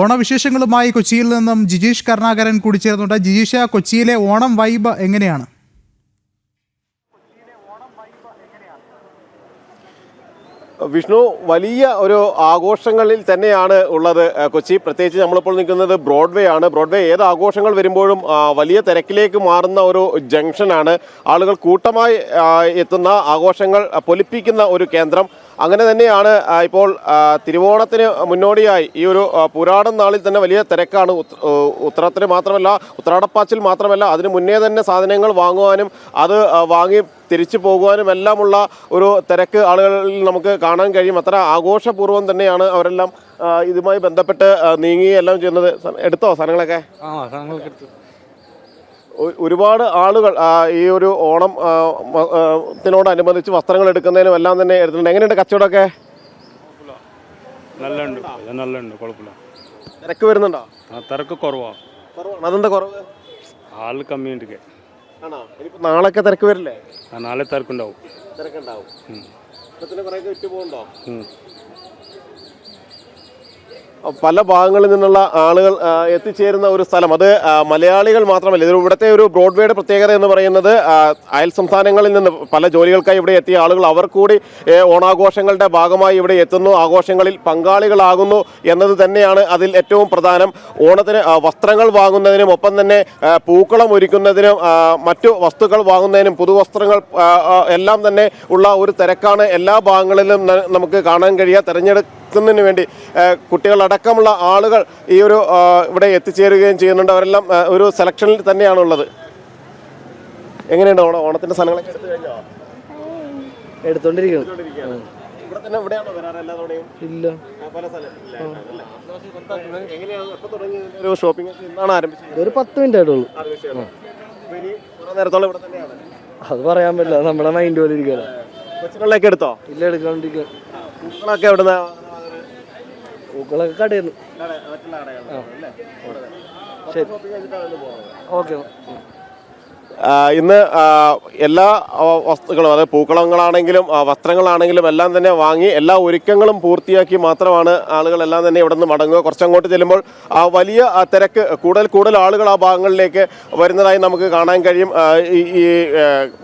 ഓണവിശേഷങ്ങളുമായി കൊച്ചിയിൽ നിന്നും ജിജീഷ് കരുണാകരൻ കൂടി ചേർന്നുണ്ട് ജിജീഷ് കൊച്ചിയിലെ ഓണം വൈബ് എങ്ങനെയാണ്? വിഷ്ണു വലിയ ഒരു ആഘോഷങ്ങളിൽ തന്നെയാണ് ഉള്ളത് കൊച്ചി. പ്രത്യേകിച്ച് നമ്മളിപ്പോൾ നിൽക്കുന്നത് ബ്രോഡ്വേ ആണ്. ബ്രോഡ്വേ ഏത് ആഘോഷങ്ങൾ വരുമ്പോഴും വലിയ തിരക്കിലേക്ക് മാറുന്ന ഒരു ജംഗ്ഷനാണ്. ആളുകൾ കൂട്ടമായി എത്തുന്ന ആഘോഷങ്ങൾ പൊലിപ്പിക്കുന്ന ഒരു കേന്ദ്രം. അങ്ങനെ തന്നെയാണ് ഇപ്പോൾ തിരുവോണത്തിന് മുന്നോടിയായി ഈ ഒരു പുരാടൻ നാളിൽ തന്നെ വലിയ തിരക്കാണ്. ഉത്തരത്തിന് മാത്രമല്ല ഉത്രാടപ്പാച്ചിൽ മാത്രമല്ല അതിന് മുന്നേ തന്നെ സാധനങ്ങൾ വാങ്ങുവാനും അത് വാങ്ങി തിരിച്ചു പോകുവാനും എല്ലാമുള്ള ഒരു തിരക്ക് ആളുകളിൽ നമുക്ക് കാണാൻ കഴിയും. അത്ര ആഘോഷപൂർവം തന്നെയാണ് അവരെല്ലാം ഇതുമായി ബന്ധപ്പെട്ട് നീങ്ങി എല്ലാം ചെയ്യുന്നത്. എടുത്തോ സാധനങ്ങളൊക്കെ? ആ സാധനങ്ങളൊക്കെ എടുത്തു. ഒരുപാട് ആളുകൾ ഈ ഒരു ഓണം ത്തിനോടനുബന്ധിച്ച് വസ്ത്രങ്ങൾ എടുക്കുന്നതിനും എല്ലാം തന്നെ എടുത്തിട്ടുണ്ട്. എങ്ങനെയുണ്ട് കച്ചവടമൊക്കെ? നല്ലുണ്ട് നല്ലുണ്ട് കുഴപ്പമില്ല തിരക്ക് വരുന്നുണ്ടോ? ആ തിരക്ക് കുറവാ. കുറവാണ്. അതെന്താ കുറവ്? ആൾ കമ്മിയുണ്ട്. ആണോ? ഇനിയിപ്പോ നാളൊക്കെ തിരക്ക് വരില്ലേ? ആ നാളെ തിരക്കുണ്ടാവും. തിരക്കുണ്ടാവും. ഉം. പല ഭാഗങ്ങളിൽ നിന്നുള്ള ആളുകൾ എത്തിച്ചേരുന്ന ഒരു സ്ഥലം. അത് മലയാളികൾ മാത്രമല്ല ഇത് ഇവിടുത്തെ ഒരു ബ്രോഡ്വേയുടെ പ്രത്യേകത എന്ന് പറയുന്നത് അയൽ സംസ്ഥാനങ്ങളിൽ നിന്ന് പല ജോലികൾക്കായി ഇവിടെ എത്തിയ ആളുകൾ അവർ കൂടി ഓണാഘോഷങ്ങളുടെ ഭാഗമായി ഇവിടെ എത്തുന്നു ആഘോഷങ്ങളിൽ പങ്കാളികളാകുന്നു എന്നത് തന്നെയാണ് അതിൽ ഏറ്റവും പ്രധാനം. ഓണത്തിന് വസ്ത്രങ്ങൾ വാങ്ങുന്നതിനും ഒപ്പം തന്നെ പൂക്കളം ഒരുക്കുന്നതിനും മറ്റു വസ്തുക്കൾ വാങ്ങുന്നതിനും പുതുവസ്ത്രങ്ങൾ എല്ലാം തന്നെ ഉള്ള ഒരു തിരക്കാണ് എല്ലാ ഭാഗങ്ങളിലും നമുക്ക് കാണാൻ കഴിയുക. തെരഞ്ഞെടുക്കുന്നതിന് വേണ്ടി കുട്ടികളടക്കമുള്ള ആളുകൾ ഈ ഒരു ഇവിടെ എത്തിച്ചേരുകയും ചെയ്യുന്നുണ്ട്. അവരെല്ലാം ഒരു സെലക്ഷനിൽ തന്നെയാണുള്ളത്. എങ്ങനെയുണ്ട് ഓണം ഓണത്തിന്റെ സാധനങ്ങളൊക്കെ എടുത്തു കഴിഞ്ഞോ? ഇവിടെ തന്നെ ഇവിടെയാണോ വരാറ്? എല്ലാ തവണയും? ഇല്ല. പല ഒരു ഷോപ്പിംഗ് എന്നാണ് ആരംഭിച്ചത്? ഒരു പത്ത് മിനിറ്റ് ആയിട്ടുള്ളൂ. നേരത്തോളം ഇവിടെ തന്നെയാണ്. അത് പറയാൻ പറ്റില്ല. നമ്മുടെ മൈൻഡ് പോലെ കൊച്ചുങ്ങളിലേക്ക് എടുത്തോ? ഇല്ല എടുക്കാണ്ടിരിക്കുക. പൂക്കളൊക്കെ എവിടുന്ന പൂക്കളൊക്കെ കടയുന്നു. ശരി. ഓക്കെ. ഇന്ന് എല്ലാ വസ്തുക്കളും അതായത് പൂക്കളങ്ങളാണെങ്കിലും വസ്ത്രങ്ങളാണെങ്കിലും എല്ലാം തന്നെ വാങ്ങി എല്ലാ ഒരുക്കങ്ങളും പൂർത്തിയാക്കി മാത്രമാണ് ആളുകളെല്ലാം തന്നെ ഇവിടെ നിന്ന് മടങ്ങുക. കുറച്ചങ്ങോട്ട് ചെല്ലുമ്പോൾ ആ വലിയ തിരക്ക് കൂടുതൽ കൂടുതൽ ആളുകൾ ആ ഭാഗങ്ങളിലേക്ക് വരുന്നതായി നമുക്ക് കാണാൻ കഴിയും. ഈ മലയും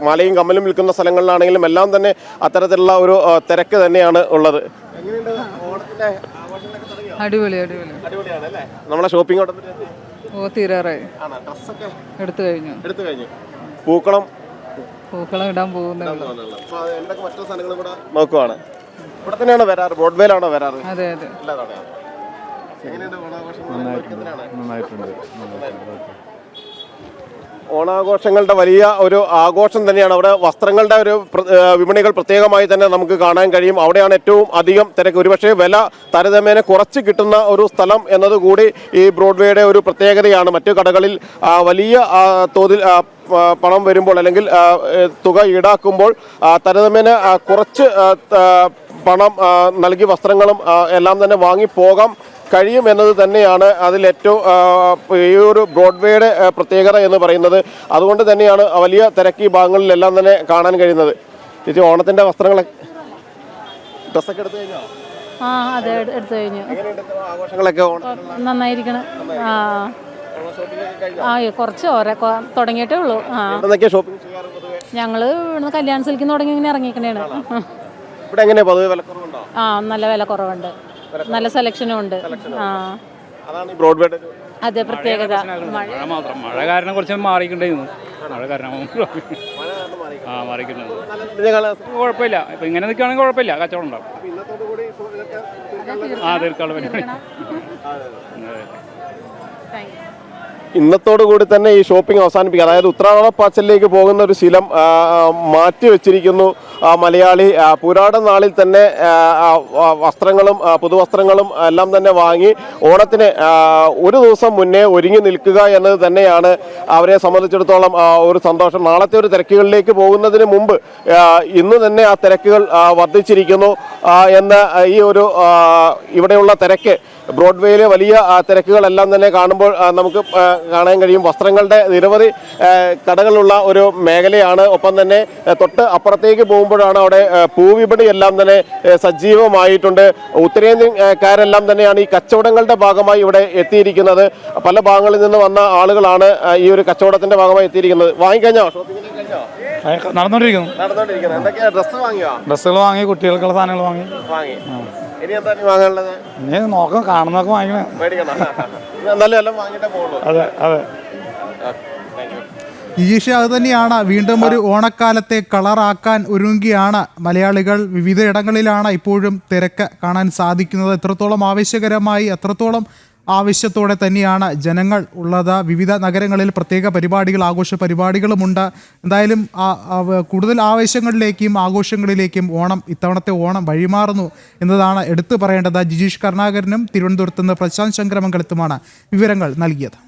മാലയും കമ്മലും വിൽക്കുന്ന സ്ഥലങ്ങളിലാണെങ്കിലും എല്ലാം തന്നെ അത്തരത്തിലുള്ള ഒരു തിരക്ക് തന്നെയാണ് ഉള്ളത്. എങ്ങനെയുണ്ട് അടിപൊളി അടിപൊളി. അടിപൊളിയാണല്ലേ? നമ്മളെ ഷോപ്പിംഗ് ഓ തീരാറായി. ആണ്? ഡ്രസ്സൊക്കെ എടുത്തു കഴിഞ്ഞു. എടുത്തു കഴിഞ്ഞു. പൂക്കളം പൂക്കളം ഇടാൻ പോകുന്നുണ്ട്. മറ്റു സാധനങ്ങളും കൂടെ നോക്കുവാണ്. ഇവിടെ തന്നെയാണോ വരാറ്? ബ്രോഡ്വേയിലാണോ വരാറ്? അതെ അതെ. നന്നായിട്ടുണ്ട്. നന്നായിട്ടുണ്ട്. ഓണാഘോഷങ്ങളുടെ വലിയ ഒരു ആഘോഷം തന്നെയാണ്. അവിടെ വസ്ത്രങ്ങളുടെ ഒരു വിപണികൾ പ്രത്യേകമായി തന്നെ നമുക്ക് കാണാൻ കഴിയും. അവിടെയാണ് ഏറ്റവും അധികം തിരക്ക്. ഒരുപക്ഷെ വില താരതമ്യേന കുറച്ച് കിട്ടുന്ന ഒരു സ്ഥലം എന്നതുകൂടി ഈ ബ്രോഡ്വേയുടെ ഒരു പ്രത്യേകതയാണ്. മറ്റു കടകളിൽ വലിയ തോതിൽ പണം വരുമ്പോൾ അല്ലെങ്കിൽ തുക ഈടാക്കുമ്പോൾ താരതമ്യേന കുറച്ച് പണം നൽകി വസ്ത്രങ്ങളും എല്ലാം തന്നെ വാങ്ങി പോകാം. കഴിയും എന്നത് തന്നെയാണ് അതിലേറ്റവും ഈ ഒരു ബ്രോഡ്വേയുടെ പ്രത്യേകത എന്ന് പറയുന്നത്. അതുകൊണ്ട് തന്നെയാണ് വലിയ തിരക്ക് ഭാഗങ്ങളിലെല്ലാം തന്നെ കാണാൻ കഴിയുന്നത്. ചേച്ചി ഓണത്തിന്റെ വസ്ത്രങ്ങളൊക്കെ ഡ്രസ്സൊക്കെ എടുത്തു കഴിഞ്ഞോ? ആ അതെ എടു- എടുത്തു കഴിഞ്ഞു. ആഘോഷങ്ങളൊക്കെ നന്നായിരിക്കണം. ആ. ആ കുറച്ച് ഓരോ തുടങ്ങിയിട്ടേ ഉള്ളൂ. ആ. ഞങ്ങൾ ഇവിടുന്ന് കല്യാൺ സിൽക്കിൽ തുടങ്ങി ഇങ്ങനെ ഇറങ്ങിക്കണേണ് ഇവിടെ എങ്ങനെയാ ആ നല്ല വില കുറവുണ്ട് നല്ല സെലക്ഷനും ഉണ്ട് ആ. അതാണ് ഈ ബ്രോഡ്വേയുടെ അതെ പ്രത്യേകത. മഴ മഴ മാത്രം. മഴ കാരണം കുറച്ച് മാറിയിട്ടുണ്ടായിരുന്നു. മഴ കാരണം ആ തെളിഞ്ഞ കുഴപ്പമില്ല. ഇപ്പൊ ഇങ്ങനെ നിൽക്കുകയാണെങ്കിൽ കുഴപ്പമില്ല. കച്ചവടം ഉണ്ടാവും. ആ തീർക്കാനുള്ള പരിപാടി. അതെ. ഇന്നത്തോടു കൂടി തന്നെ ഈ ഷോപ്പിംഗ് അവസാനിപ്പിക്കുക. അതായത് ഉത്രാടപ്പാച്ചലിലേക്ക് പോകുന്ന ഒരു ശീലം മാറ്റി വെച്ചിരിക്കുന്നു മലയാളി പുരാട നാളിൽ തന്നെ വസ്ത്രങ്ങളും പുതുവസ്ത്രങ്ങളും എല്ലാം തന്നെ വാങ്ങി ഓണത്തിന് ഒരു ദിവസം മുന്നേ ഒരുങ്ങി നിൽക്കുക എന്നത് തന്നെയാണ് അവരെ സംബന്ധിച്ചിടത്തോളം ഒരു സന്തോഷം. നാളത്തെ ഒരു തിരക്കുകളിലേക്ക് പോകുന്നതിന് മുമ്പ് ഇന്ന് തന്നെ ആ തിരക്കുകൾ വർദ്ധിച്ചിരിക്കുന്നു എന്ന ഈ ഒരു ഇവിടെയുള്ള തിരക്ക് ബ്രോഡ്വേയിലെ വലിയ തിരക്കുകളെല്ലാം തന്നെ കാണുമ്പോൾ നമുക്ക് കാണാൻ കഴിയും. വസ്ത്രങ്ങളുടെ നിരവധി കടകളുള്ള ഒരു മേഖലയാണ്. ഒപ്പം തന്നെ തൊട്ട് അപ്പുറത്തേക്ക് പോകുമ്പോഴാണ് അവിടെ പൂവിപണി എല്ലാം തന്നെ സജീവമായിട്ടുണ്ട്. ഉത്തരേന്ത്യക്കാരെല്ലാം തന്നെയാണ് ഈ കച്ചവടങ്ങളുടെ ഭാഗമായി ഇവിടെ എത്തിയിരിക്കുന്നത്. പല ഭാഗങ്ങളിൽ നിന്ന് വന്ന ആളുകളാണ് ഈ ഒരു കച്ചവടത്തിന്റെ ഭാഗമായി എത്തിയിരിക്കുന്നത്. വാങ്ങിക്കഴിഞ്ഞോ? നടന്നോണ്ടിരിക്കുന്നു. ഡ്രസ്സുകൾ വാങ്ങി കുട്ടികൾക്കുള്ള സാധനങ്ങൾ വാങ്ങി. വാങ്ങി. ഇനി നോക്കാം കാണുന്നൊക്കെ വാങ്ങിക്കണം. അതെ അതെ. ജിജീഷ അത് തന്നെയാണ്. വീണ്ടും ഒരു ഓണക്കാലത്തെ കളറാക്കാൻ ഒരുങ്ങിയാണ് മലയാളികൾ. വിവിധ ഇടങ്ങളിലാണ് ഇപ്പോഴും തിരക്ക് കാണാൻ സാധിക്കുന്നത്. എത്രത്തോളം ആവശ്യകരമായി എത്രത്തോളം ആവശ്യത്തോടെ തന്നെയാണ് ജനങ്ങൾ ഉള്ളത്. വിവിധ നഗരങ്ങളിൽ പ്രത്യേക പരിപാടികൾ ആഘോഷ പരിപാടികളുമുണ്ട് എന്തായാലും കൂടുതൽ ആവേശങ്ങളിലേക്കും ആഘോഷങ്ങളിലേക്കും ഓണം ഇത്തവണത്തെ ഓണം വഴിമാറുന്നു എന്നതാണ് എടുത്തു പറയേണ്ടത്. ജിജീഷ് കരുണാകരനും തിരുവനന്തപുരത്ത് നിന്ന് പ്രശാന്ത് ശങ്കരമംഗലത്തുമാണ് വിവരങ്ങൾ നൽകിയത്.